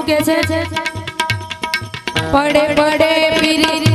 શું કહે છે? પડે પડે પીરી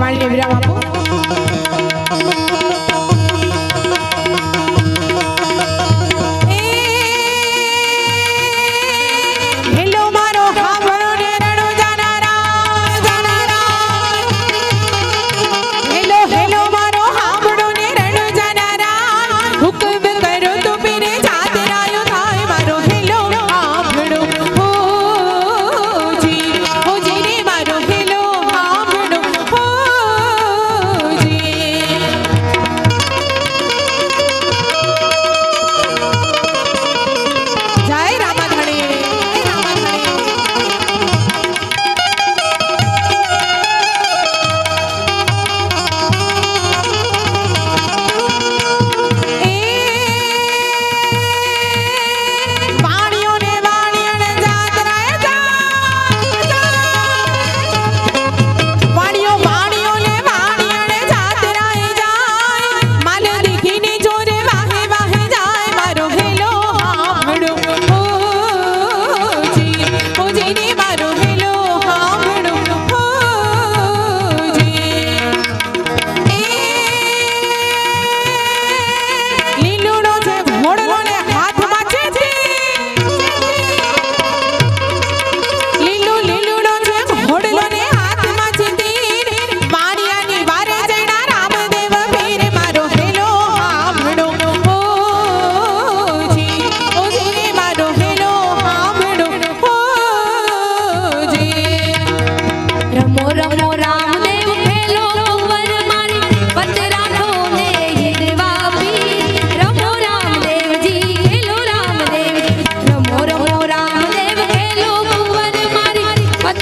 મારી નેવરામાં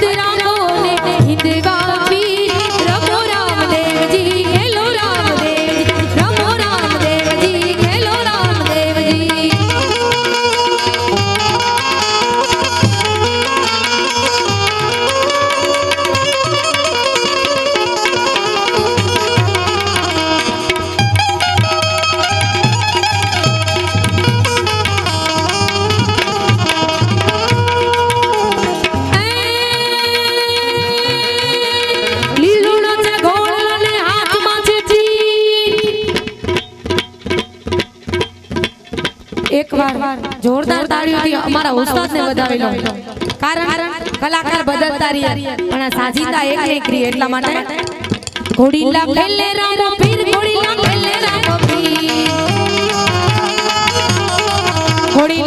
तिरा જોરદાર તાળીઓથી અમારા ઉસ્તાદને વધાવી લો. કારણ કલાકાર બદલતા રહીએ. પણ આ સાજીતા એક ને એક એટલા માટે ઘોડીલા ખેલે રામો પીર ઘોડીલા ખેલે રામો પીર. ઘોડી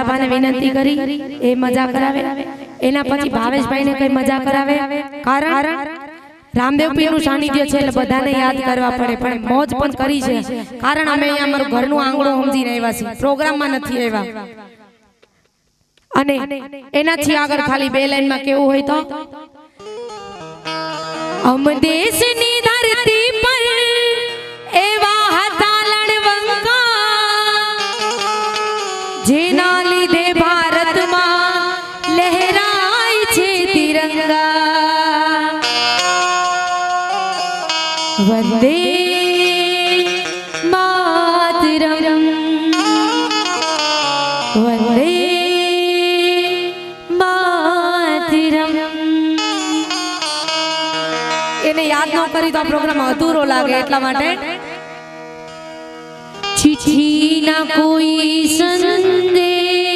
રાજાભાને વિનંતી કરી એ મજા કરાવે. એના પછી ભાવેશભાઈને કઈ મજા કરાવે. કારણ રામદેવ પીરનું સાનિધ્ય છે એટલે બધાને યાદ કરવા પડે. પણ મોજ પણ કરી છે. કારણ અમે અહીંયા અમારું ઘરનું આંગણું સમજીને આવ્યા છીએ. પ્રોગ્રામમાં નથી આવ્યા. અને એનાથી આગળ ખાલી બે લાઈનમાં કેવું હોય તો? અમ કરી તો પ્રોગ્રામ અધૂરો લાગે એટલા માટે. ચિઠ્ઠી કોઈ સંદેશ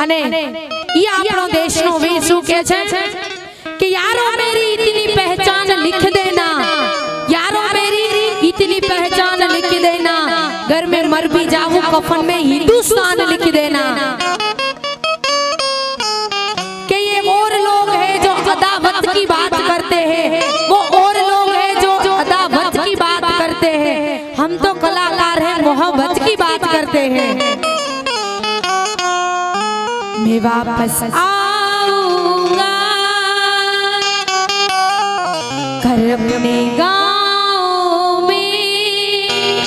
અને ये આપણો દેશનો વીર શું કે છે કે यारो मेरी इतनी पहचान लिख देना यारो मेरी इतनी पहचान लिख देना घर में मर भी जाऊं कफन में हिंदुस्तान लिख देना कि ये और लोग हैं जो अदावत की बात करते हैं वो और लोग हैं जो अदावत की बात करते हैं हम तो कलाकार हैं मोहब्बत की बात करते हैं मैं वापस आऊँगा। गाँव में,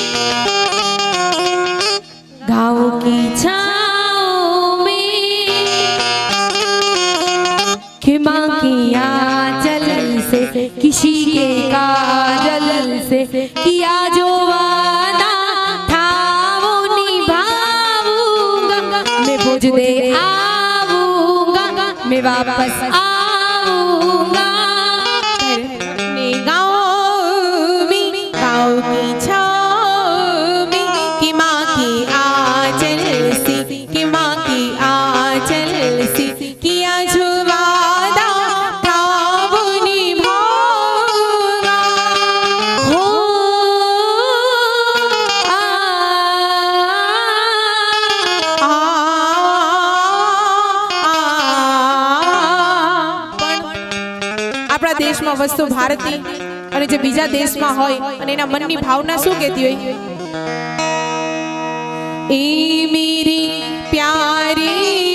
गाँव की छाँव में, खिमा किया जल से, किसी के का जल से, किया वापस દેશમાં વસતો ભારતીય અને જે બીજા દેશમાં હોય અને એના મનની ભાવના શું કહેતી હોય? એ પ્યારી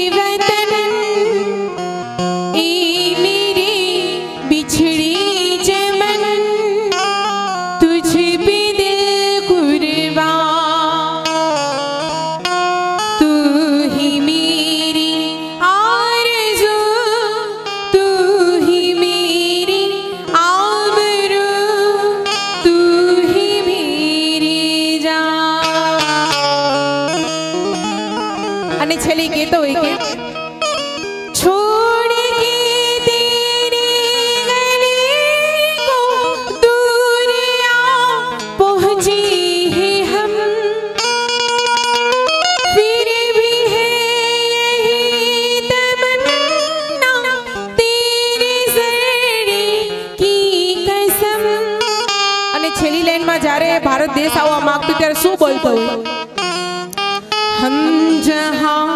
બેસાવવા માંગતું ત્યારે શું બોલતો હોય? હમ જહા